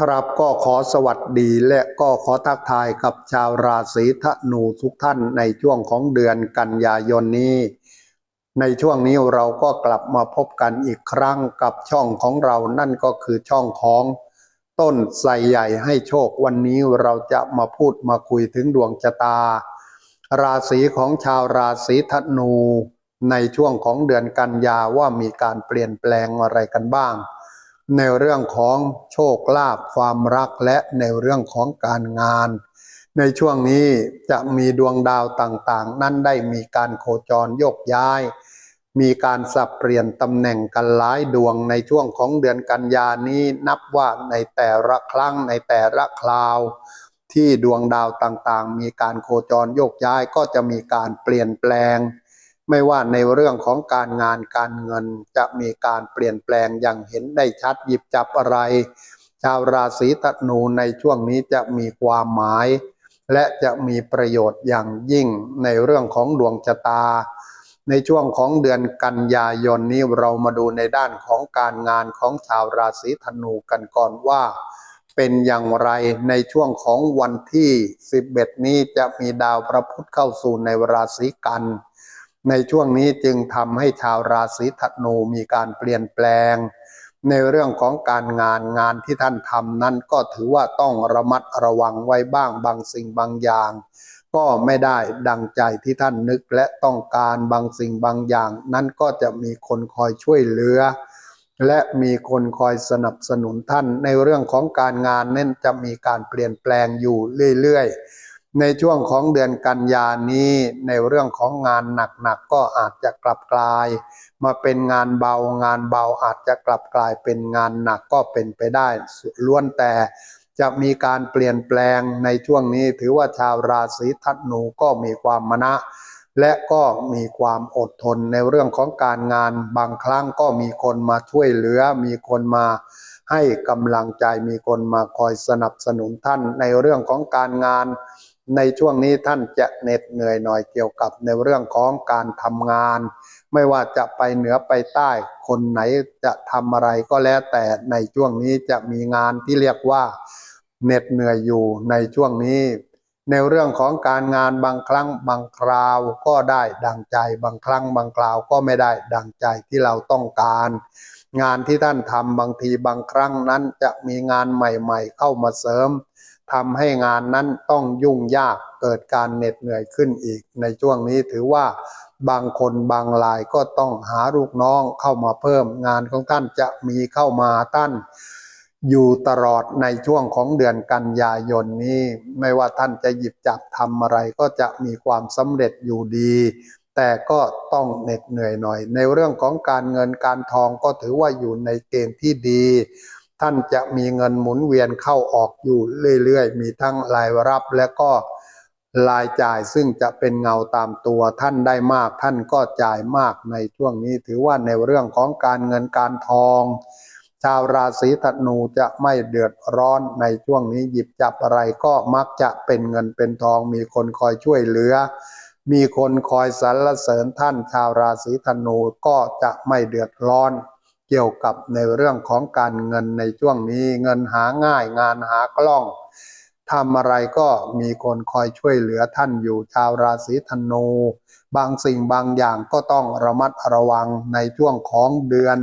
ครับก็ขอสวัสดีและก็ขอทักทายกับชาวราศีธนูทุกท่านในช่วงของเดือนกันยายนนี้ ในช่วงนี้เราก็กลับมาพบกันอีกครั้งกับช่องของเรานั่นก็คือช่องของต้นไทรใหญ่ให้โชควันนี้เราจะมาพูดมาคุยถึงดวงชะตา ราศีของชาวราศีธนู ในช่วงของเดือนกันยาว่ามีการเปลี่ยนแปลงอะไรกันบ้าง ในเรื่องของโชคลาภความรักและในเรื่องของการงาน ในช่วงนี้จะมีดวงดาวต่างๆ นั้นได้มีการโคจรโยกย้าย มีการสับเปลี่ยนตำแหน่งกันหลายดวงในช่วงของเดือนกันยานี้นับว่าในแต่ละครั้งในแต่ละคราว ที่ดวงดาวต่างๆ มีการโคจรโยกย้ายก็จะมีการเปลี่ยนแปลง ไม่ว่าในเรื่องของการงานการเงินจะมีการเปลี่ยนแปลงอย่างเห็นได้ชัดหยิบจับอะไร ชาวราศีธนูในช่วงนี้จะมีความหมาย และจะมีประโยชน์อย่างยิ่งในเรื่องของดวงชะตา ในช่วงของเดือนกันยายนนี้เรามาดูในด้านของการงานของชาวราศีธนูกันก่อนว่า เป็นอย่างไรในช่วงของวันที่ 11 นี้จะมีดาวพระพุธเข้าสู่ในราศีกัน ในช่วงนี้จึงทำให้ชาวราศีธนูมีการเปลี่ยนแปลง ในเรื่องของการงานงานที่ท่านทำนั้นก็ถือว่าต้องระมัดระวังไว้บ้างบางสิ่งบางอย่าง ก็ไม่ได้ดังใจที่ท่านนึกและต้องการบางสิ่งบางอย่าง นั้นก็จะมีคนคอยช่วยเหลือ และมีคนคอยสนับสนุนท่านในเรื่องของการงานนั้นจะมีการเปลี่ยนแปลงอยู่เรื่อยๆ ในช่วงของเดือนกันยานี้ในเรื่องของงานหนักๆก็อาจจะกลับกลาย มาเป็นงานเบางานเบาอาจจะกลับกลายเป็นงานหนักก็เป็นไปได้ล้วนแต่จะมีการเปลี่ยนแปลงในช่วงนี้ถือว่าชาวราศีธนูก็มีความมณะ และก็มีความอดทนในเรื่องของการงานบางครั้งก็มีคนมาช่วยเหลือ มีคนมาให้กำลังใจมีคนมาคอยสนับสนุนท่านในเรื่องของการงาน ในช่วงนี้ท่านจะเหน็ดเหนื่อยหน่อยเกี่ยวกับในเรื่องของการทำงาน ไม่ว่าจะไปเหนือไปใต้ คนไหนจะทำอะไรก็แล้วแต่ในช่วงนี้จะมีงานที่เรียกว่าเหน็ดเหนื่อยอยู่ในช่วงนี้ ในเรื่องของการงานบางครั้งบางคราวก็ได้ดังใจ บางครั้งบางคราวก็ไม่ได้ดังใจที่เราต้องการ งานที่ท่านทำบางทีบางครั้งนั้นจะมีงานใหม่ ๆ เข้ามาเสริม ทำให้งานนั้นต้องยุ่งยากเกิดการเหน็ดเหนื่อยขึ้นอีก ในช่วงนี้ถือว่าบางคนบางรายก็ต้องหาลูกน้องเข้ามาเพิ่ม งานของท่านจะมีเข้ามาท่านอยู่ตลอดในช่วงของเดือนกันยายนนี้ ไม่ว่าท่านจะหยิบจับทำอะไรก็จะมีความสำเร็จอยู่ดี แต่ก็ต้องเหน็ดเหนื่อยหน่อย ในเรื่องของการเงินการทองก็ถือว่าอยู่ในเกณฑ์ที่ดี ท่านจะมีเงินหมุนเวียนเข้าออกอยู่เรื่อยๆ มีทั้งรายรับและก็รายจ่ายซึ่งจะเป็นเงาตามตัวท่านได้มาก ท่านก็จ่ายมากในช่วงนี้ ถือว่าในเรื่องของการเงินการทอง ชาวราศีธนูจะไม่เดือดร้อนในช่วงนี้หยิบจับอะไรก็มักจะเป็นเงินเป็นทอง มีคนคอยช่วยเหลือ มีคนคอยสรรเสริญท่านชาวราศีธนูก็จะไม่เดือดร้อน เกี่ยวกับในเรื่องของการเงินในช่วงนี้เงินหาง่ายงานหากล้องทำอะไรก็มีคนคอยช่วยเหลือท่านอยู่ชาวราศีธนู บางสิ่งบางอย่างก็ต้องระมัดระวังในช่วงของเดือน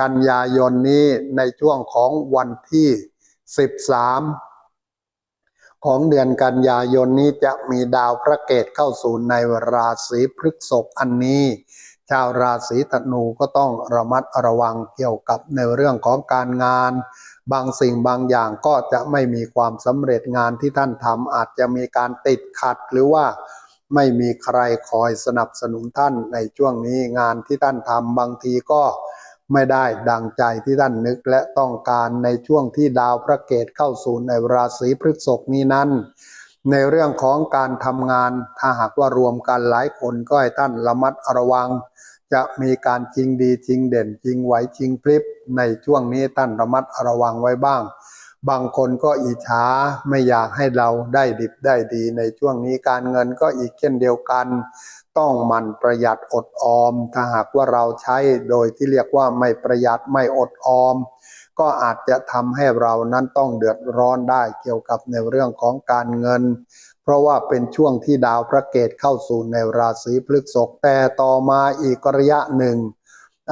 กันยายนนี้ในช่วงของวันที่ 13 ของเดือนกันยายนนี้จะมีดาวพระเกตเข้าสู่ในราศีพฤษภอันนี้ ชาวราศีธนูก็ต้องระมัดระวังเกี่ยวกับในเรื่องของการงาน บางสิ่งบางอย่างก็จะไม่มีความสำเร็จงานที่ท่านทำอาจจะมีการติดขัดหรือว่าไม่มีใครคอยสนับสนุนท่านในช่วงนี้งานที่ท่านทำบางทีก็ไม่ได้ดังใจที่ท่านนึกและต้องการในช่วงที่ดาวพระเกตเข้าสู่ในราศีพฤษภนี้นั้น ในเรื่องของการทำงานถ้าหากว่ารวมกันหลายคนก็ให้ท่านระมัดระวัง จะมีการจริงดีจริงเด่นจริงไหวจริงพลิบในช่วงนี้ท่านระมัดระวังไว้บ้าง บางคนก็อิจฉาไม่อยากให้เราได้ดิบได้ดี ในช่วงนี้การเงินก็อีกเช่นเดียวกัน ต้องมันประหยัดอดออม ถ้าหากว่าเราใช้โดยที่เรียกว่าไม่ประหยัดไม่อดออม ก็อาจจะทำให้เรานั้นต้องเดือดร้อนได้เกี่ยวกับในเรื่องของการเงิน เพราะว่าเป็นช่วงที่ดาวพระเกตเข้าสู่ในราศีพฤษภแต่ต่อมาอีกระยะหนึ่ง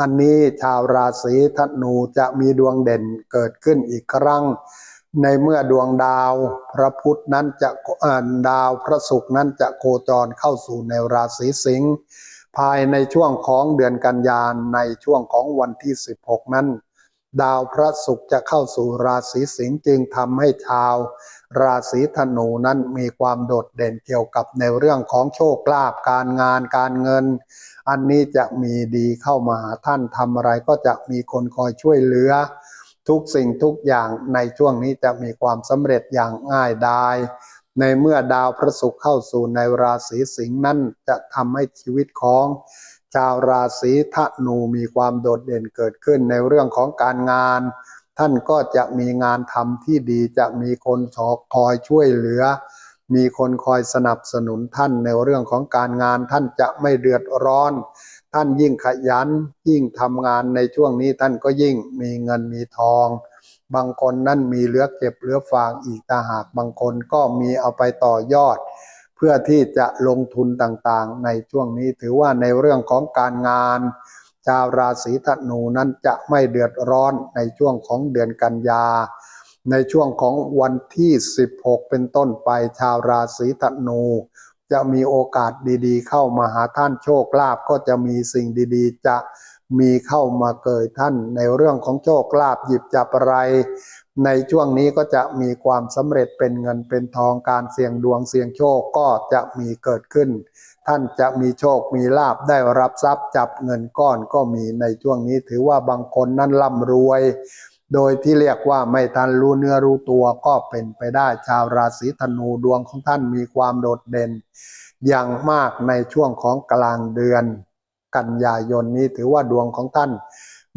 อันนี้ชาวราศีธนูจะมีดวงเด่นเกิดขึ้นอีกครั้ง ในเมื่อดวงดาวพระพุธนั้นจะดาวพระศุกร์นั้นจะโคจรเข้าสู่ในราศีสิงห์ภายในช่วงของเดือนกันยายนในช่วงของวันที่ 16 นั้น ดาวพระศุกร์จะเข้าสู่ราศีสิงห์จึงทำให้ชาว ราศีธนูนั้นมีความโดดเด่นเกี่ยวกับในเรื่องของโชคลาภการงานการเงิน อันนี้จะมีดีเข้ามาหาท่านทำอะไรก็จะมีคนคอยช่วยเหลือ ทุกสิ่งทุกอย่างในช่วงนี้จะมีความสำเร็จอย่างง่ายดายในเมื่อดาวพระศุกร์เข้าสู่ในราศีสิงห์นั้นจะทำให้ชีวิตของ ชาวราศีธนูมีความโดดเด่นเกิดขึ้นในเรื่องของการงาน ท่านก็จะมีงานทำที่ดีจะมีคนคอยช่วยเหลือ มีคนคอยสนับสนุนท่านในเรื่องของการงาน ท่านจะไม่เดือดร้อน ท่านยิ่งขยัน ยิ่งทำงานในช่วงนี้ท่านก็ยิ่งมีเงินมีทอง บางคนนั่นมีเหลือเก็บเหลือฝากอีกต่หากบางคนก็มีเอาไปต่อยอด เพื่อที่จะลงทุนต่างๆ ในช่วงนี้ถือว่าในเรื่องของการงาน ชาวราศีธนูนั้นจะไม่เดือดร้อนในช่วงของเดือนกันยา ในช่วงของวันที่ 16 เป็นต้นไปชาวราศีธนู จะมีโอกาสดีๆ เข้ามาหาท่านโชคลาภก็จะมีสิ่งดีๆ จะมีเข้ามาเกิดท่านในเรื่องของโชคลาภหยิบจับอะไร ในช่วงนี้ก็จะมีความสำเร็จเป็นเงินเป็นทองการเสี่ยงดวงเสี่ยงโชคก็จะมีเกิดขึ้น ท่านจะมีโชคมีลาบได้รับทรัพย์จับเงินก้อนก็มีในช่วงนี้ถือว่าบางคนนั้นร่ำรวย โดยที่เรียกว่าไม่ทันรู้เนื้อรู้ตัวก็เป็นไปได้ชาวราศีธนูดวงของท่านมีความโดดเด่น อย่างมากในช่วงของกลางเดือน กันยายนนี้ถือว่าดวงของท่าน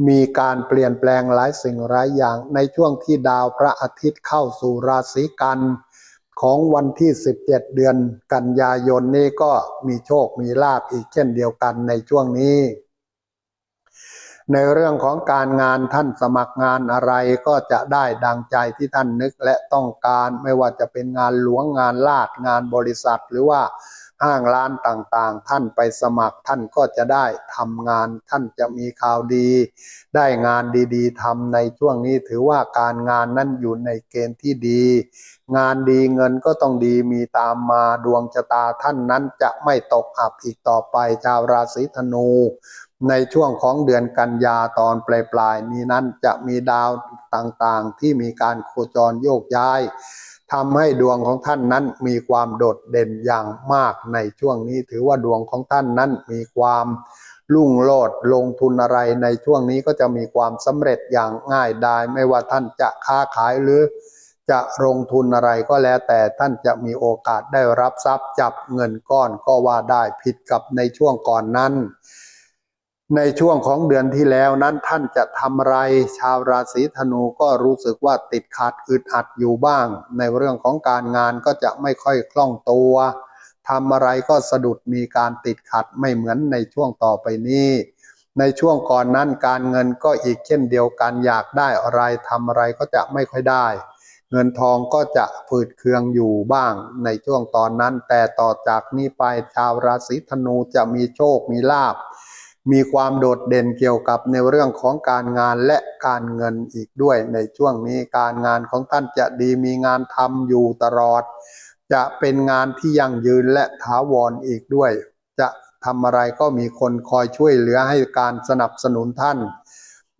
มีการเปลี่ยนแปลงหลายสิ่งหลายอย่าง ในช่วงที่ดาวพระอาทิตย์เข้าสู่ราศีกันของวันที่ 17 เดือนกันยายนนี้ก็มีโชคมีลาภอีกเช่นเดียวกันในช่วงนี้ ในเรื่องของการงานท่านสมัครงานอะไรก็จะได้ดังใจที่ท่านนึกและต้องการ ไม่ว่าจะเป็นงานหลวงงานลาดงานบริษัท หรือว่า ห้างร้านต่างๆ ท่านไปสมัครท่านก็จะได้ทำงาน ท่านจะมีข่าวดี ได้งานดีๆทำในช่วงนี้ถือว่าการงานนั้นอยู่ในเกณฑ์ที่ดี งานดีเงินก็ต้องดีมีตามมาดวงชะตาท่านนั้นจะไม่ตกอับอีกต่อไปชาวราศีธนู ในช่วงของเดือนกันยาตอนปลายๆนี้นั้นจะมีดาวต่างๆ ที่มีการโคจรโยกย้าย ทำให้ดวงของท่านนั้นมีความโดดเด่นอย่างมากในช่วงนี้ ถือว่าดวงของท่านนั้นมีความลุ่งโลดลงทุนอะไรในช่วงนี้ก็จะมีความสำเร็จอย่างง่ายดาย ไม่ว่าท่านจะค้าขายหรือจะลงทุนอะไรก็แล้วแต่ท่านจะมีโอกาสได้รับทรัพย์จับเงินก้อนก็ว่าได้ผิดกับในช่วงก่อนนั้น ในช่วงของเดือนที่แล้วนั้นท่านจะทำไร ชาวราศีธนูก็รู้สึกว่าติดขัดอึดอัดอยู่บ้าง ในเรื่องของการงานก็จะไม่ค่อยคล่องตัวทำอะไรก็สะดุดมีการติดขัดไม่เหมือนในช่วงต่อไปนี้ ในช่วงก่อนนั้นการเงินก็อีกเช่นเดียวกันอยากได้อะไรทำอะไรก็จะไม่ค่อยได้ เงินทองก็จะฝืดเคืองอยู่บ้างในช่วงตอนนั้น แต่ต่อจากนี้ไปชาวราศีธนูจะมีโชคมีลาภ มีความโดดเด่นเกี่ยวกับในเรื่องของการงานและการเงินอีกด้วย ในช่วงนี้การงานของท่านจะดีมีงานทำอยู่ตลอด จะเป็นงานที่ยั่งยืนและถาวรออีกด้วย จะทำอะไรก็มีคนคอยช่วยเหลือให้การสนับสนุนท่าน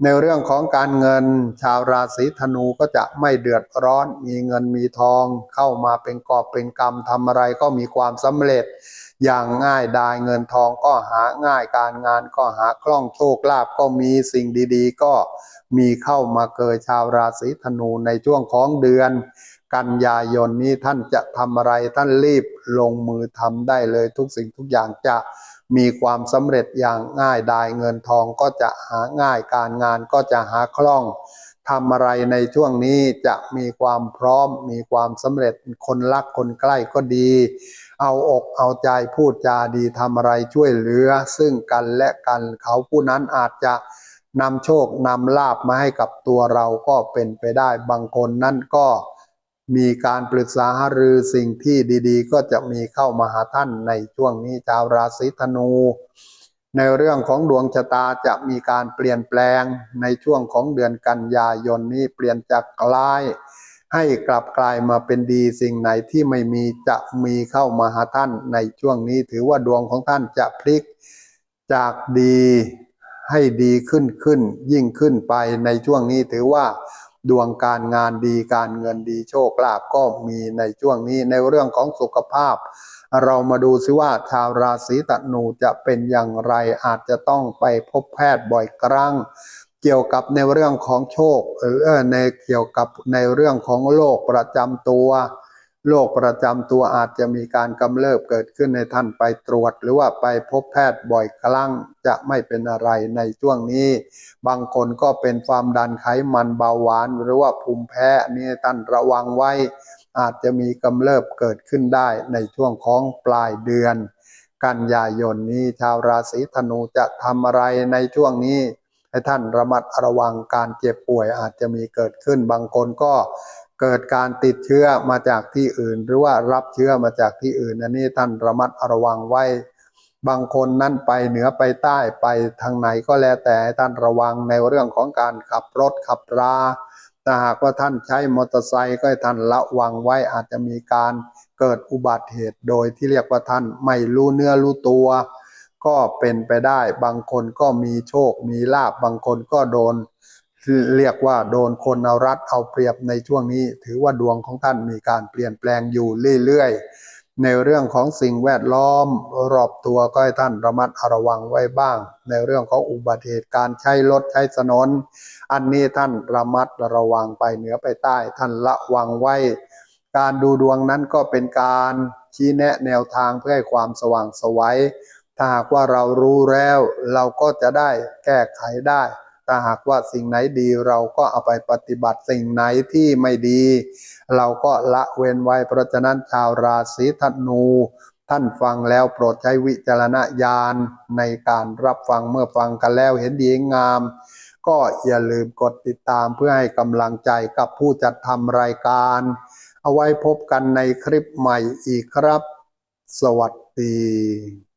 ในเรื่องของการเงิน ชาวราศีธนูก็จะไม่เดือดร้อน มีเงินมีทอง เข้ามาเป็นกอบเป็นกำทำอะไรก็มีความสำเร็จ อย่างง่ายดายเงินทองก็หาง่ายการงานก็หาคล่องโชคลาภก็มีสิ่งดีๆ ก็มีเข้ามาเกิดชาวราศีธนูในช่วงของเดือน กันยายนนี้ท่านจะทำอะไรท่านรีบลงมือทำได้เลยทุกสิ่งทุกอย่างจะมีความสำเร็จอย่างง่ายดายเงินทองก็จะหาง่ายการงานก็จะหาคล่องทำอะไรในช่วงนี้จะมีความพร้อม มีความสำเร็จคนรักคนใกล้ก็ดี เอาอกเอาใจพูดจาดีทำอะไรช่วยเหลือ ซึ่งกันและกันเขาผู้นั้นอาจจะนำโชคนำลาบมาให้กับตัวเราก็เป็นไปได้บางคนนั่นก็มีการปรึกษาหารือสิ่งที่ดีๆ ก็จะมีเข้ามาหาท่านในช่วงนี้ชาวราศีธนู ในเรื่องของดวงชะตาจะมีการเปลี่ยนแปลงในช่วงของเดือนกันยายนนี้เปลี่ยนจากกลาย ให้กลับกลายมาเป็นดีสิ่งไหนที่ไม่มีจะมีเข้ามาหาท่านในช่วงนี้ถือว่าดวงของท่านจะพลิกจากดีให้ดีขึ้นขึ้น ยิ่งขึ้นไปในช่วงนี้ถือว่า ดวงการงานดีการเงินดีโชคลาภก็มีในช่วงนี้ในเรื่องของสุขภาพ เรามาดูซิว่าชาวราศีธนูจะเป็นอย่างไรอาจจะต้องไปพบแพทย์บ่อยครั้ง เกี่ยวกับในเรื่องของโชคเออในเกี่ยวกับในเรื่องของโรคประจำตัวโรคประจำตัวอาจจะมีการกำเริบเกิดขึ้นในท่านไปตรวจ หรือว่าไปพบแพทย์บ่อยครั้งจะไม่เป็นอะไรในช่วงนี้ บางคนก็เป็นความดันไขมันเบาหวาน หรือว่าภูมิแพ้นี่ท่านระวังไว้ อาจจะมีกำเริบเกิดขึ้นได้ในช่วงของปลายเดือน กันยายนนี้ชาวราศีธนูจะทำอะไรในช่วงนี้ ให้ท่านระมัดระวังการเจ็บป่วยอาจจะมีเกิดขึ้น บางคนก็เกิดการติดเชื้อมาจากที่อื่น หรือว่ารับเชื้อมาจากที่อื่น อันนี้ท่านระมัดระวังไว้ บางคนนั่นไปเหนือไปใต้ไปทางไหนก็แล้วแต่ให้ท่านระวังในเรื่องของการขับรถขับราถ้าหากว่าท่านใช้มอเตอร์ไซค์ก็ให้ท่านระวังไว้อาจจะมีการเกิดอุบัติเหตุโดยที่เรียกว่าท่านไม่รู้เนื้อรู้ตัว ก็เป็นไปได้ บางคนก็มีโชค มีลาบบางคนก็โดน เรียกว่าโดนคนเอารัดเอาเปรียบในช่วงนี้ ถือว่าดวงของท่านมีการเปลี่ยนแปลงอยู่เรื่อยๆ ในเรื่องของสิ่งแวดล้อมรอบตัวก็ให้ท่านระมัดระวังไว้บ้าง ในเรื่องของอุบัติเหตุการใช้รถใช้ถนน อันนี้ท่านระมัดระวังไปเหนือไปใต้ท่านละวังไว้การดูดวงนั้นก็เป็นการชี้แนะแนวทางเพื่อให้ความสว่างสวัย ถ้าหากว่าเรารู้แล้ว เราก็จะได้แก้ไขได้ ถ้าหากว่าสิ่งไหนดีเราก็เอาไปปฏิบัติสิ่งไหนที่ไม่ดี เราก็ละเว้นไว้เพราะฉะนั้นชาวราศีธนูท่านฟังแล้วโปรดใช้วิจารณญาณในการรับฟังเมื่อฟังกันแล้วเห็นดีงาม ก็อย่าลืมกดติดตามเพื่อให้กำลังใจกับผู้จัดทำรายการ เอาไว้พบกันในคลิปใหม่อีกครับ สวัสดี